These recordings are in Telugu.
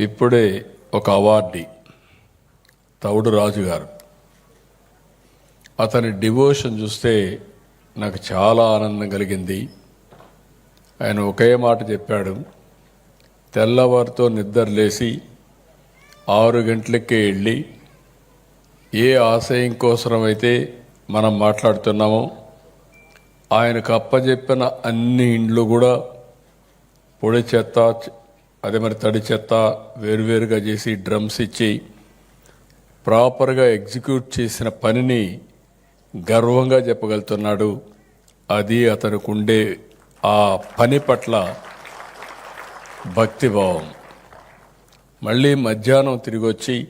ఇప్పుడే ఒక అవార్డీ. తౌడు రాజు గారు. అతని డివోషన్ చూస్తే నాకు చాలా ఆనందం కలిగింది. ఆయన ఒకే మాట చెప్పాడు. తెల్లవారితో నిద్ర లేచి ఆరు గంటలకే వెళ్ళి ఏ ఆశయం కోసమైతే మనం మాట్లాడుతున్నామో ఆయనకు అప్పచెప్పిన అన్ని ఇండ్లు కూడా పొడి చెత్త అదే మరి తడి చెత్త వేరువేరుగా చేసి డ్రమ్స్ ఇచ్చి ప్రాపర్గా ఎగ్జిక్యూట్ చేసిన పనిని గర్వంగా చెప్పగలుగుతున్నాడు. అది అతనికి ఉండే ఆ పని పట్ల భక్తిభావం. మళ్ళీ మధ్యాహ్నం తిరిగి వచ్చి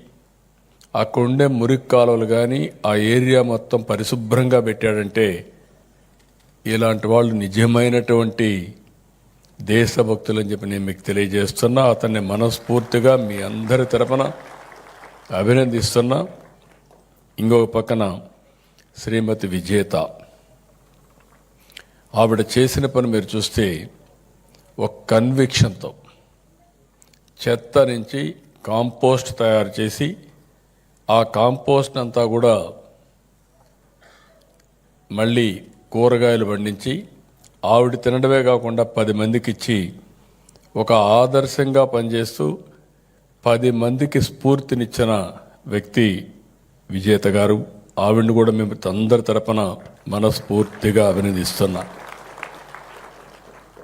అక్కడుండే మురికి కాలువలు కానీ ఆ ఏరియా మొత్తం పరిశుభ్రంగా పెట్టాడంటే ఇలాంటి వాళ్ళు నిజమైనటువంటి దేశభక్తులని చెప్పి నేను మీకు తెలియజేస్తున్నా అతన్ని మనస్ఫూర్తిగా మీ అందరి తరపున అభినందిస్తున్నా. ఇంకొక పక్కన శ్రీమతి విజేత. ఆవిడ చేసిన పని మీరు చూస్తే ఒక కన్విక్షన్తో చెత్త నుంచి కాంపోస్ట్ తయారు చేసి ఆ కాంపోస్ట్ అంతా కూడా మళ్ళీ కూరగాయలు పండించి ఆవిడ తినడమే కాకుండా పది మందికి ఇచ్చి ఒక ఆదర్శంగా పనిచేస్తూ పది మందికి స్ఫూర్తినిచ్చిన వ్యక్తి విజేత గారు. ఆవిడని కూడా మేము అందరి తరపున మనస్ఫూర్తిగా అభినందిస్తున్నాం.